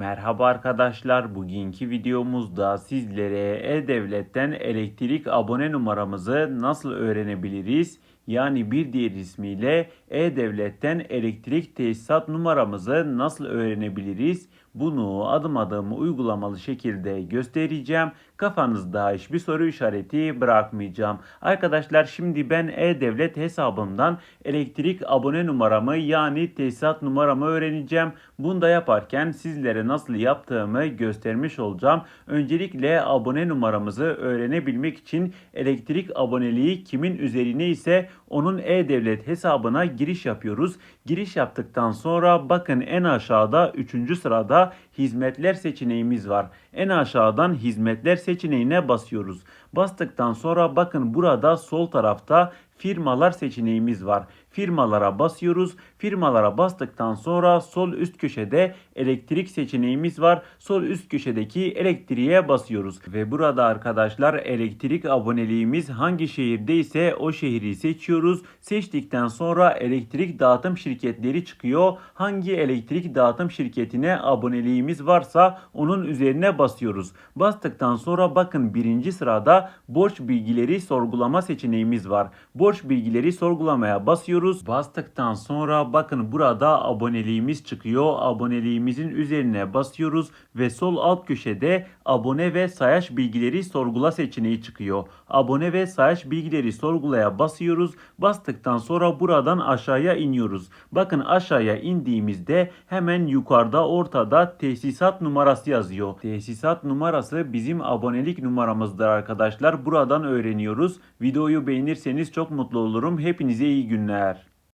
Merhaba arkadaşlar. Bugünkü videomuzda sizlere E-Devlet'ten elektrik abone numaramızı nasıl öğrenebiliriz? Yani bir diğer ismiyle E-Devlet'ten elektrik tesisat numaramızı nasıl öğrenebiliriz? Bunu adım adım uygulamalı şekilde göstereceğim. Kafanızda hiçbir soru işareti bırakmayacağım. Arkadaşlar şimdi ben E-Devlet hesabımdan elektrik abone numaramı yani tesisat numaramı öğreneceğim. Bunu da yaparken sizlere nasıl yaptığımı göstermiş olacağım. Öncelikle abone numaramızı öğrenebilmek için elektrik aboneliği kimin üzerine ise onun E-Devlet hesabına giriş yapıyoruz. Giriş yaptıktan sonra bakın en aşağıda 3. sırada hizmetler seçeneğimiz var. En aşağıdan hizmetler seçeneğine basıyoruz. Bastıktan sonra bakın burada sol tarafta firmalar seçeneğimiz var. Firmalara basıyoruz. Firmalara bastıktan sonra sol üst köşede elektrik seçeneğimiz var. Sol üst köşedeki elektriğe basıyoruz. Ve burada arkadaşlar elektrik aboneliğimiz hangi şehirde ise o şehri seçiyoruz. Seçtikten sonra elektrik dağıtım şirketleri çıkıyor. Hangi elektrik dağıtım şirketine aboneliğimiz varsa onun üzerine basıyoruz. Bastıktan sonra bakın birinci sırada borç bilgileri sorgulama seçeneğimiz var. Borç bilgileri sorgulamaya basıyoruz. Bastıktan sonra bakın burada aboneliğimiz çıkıyor. Aboneliğimizin üzerine basıyoruz ve sol alt köşede abone ve sayaç bilgileri sorgula seçeneği çıkıyor. Abone ve sayaç bilgileri sorgulaya basıyoruz. Bastıktan sonra buradan aşağıya iniyoruz. Bakın aşağıya indiğimizde hemen yukarıda ortada tesisat numarası yazıyor. Tesisat numarası bizim abonelik numaramızdır arkadaşlar. Buradan öğreniyoruz. Videoyu beğenirseniz çok mutlu olurum. Hepinize iyi günler.